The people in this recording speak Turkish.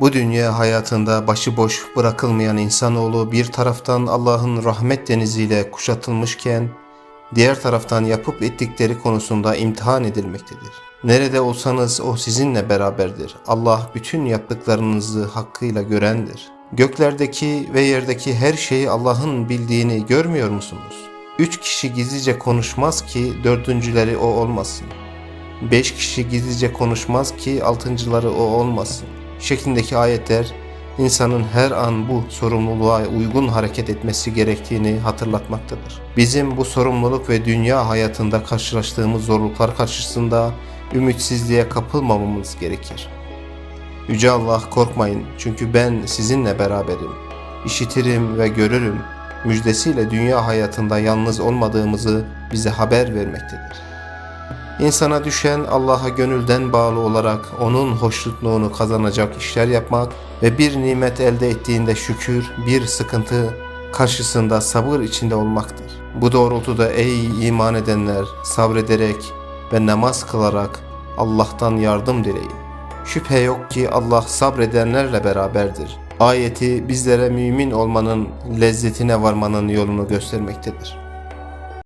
Bu dünya hayatında başıboş bırakılmayan insanoğlu bir taraftan Allah'ın rahmet deniziyle kuşatılmışken diğer taraftan yapıp ettikleri konusunda imtihan edilmektedir. Nerede olsanız o sizinle beraberdir. Allah bütün yaptıklarınızı hakkıyla görendir. Göklerdeki ve yerdeki her şeyi Allah'ın bildiğini görmüyor musunuz? Üç kişi gizlice konuşmaz ki dördüncüleri o olmasın. Beş kişi gizlice konuşmaz ki altıncıları o olmasın. Şeklindeki ayetler insanın her an bu sorumluluğa uygun hareket etmesi gerektiğini hatırlatmaktadır. Bizim bu sorumluluk ve dünya hayatında karşılaştığımız zorluklar karşısında ümitsizliğe kapılmamamız gerekir. Yüce Allah korkmayın çünkü ben sizinle beraberim. İşitirim ve görürüm. Müjdesiyle dünya hayatında yalnız olmadığımızı bize haber vermektedir. İnsana düşen Allah'a gönülden bağlı olarak onun hoşnutluğunu kazanacak işler yapmak ve bir nimet elde ettiğinde şükür, bir sıkıntı karşısında sabır içinde olmaktır. Bu doğrultuda ey iman edenler sabrederek ve namaz kılarak Allah'tan yardım dileyin. Şüphe yok ki Allah sabredenlerle beraberdir. Ayeti bizlere mümin olmanın lezzetine varmanın yolunu göstermektedir.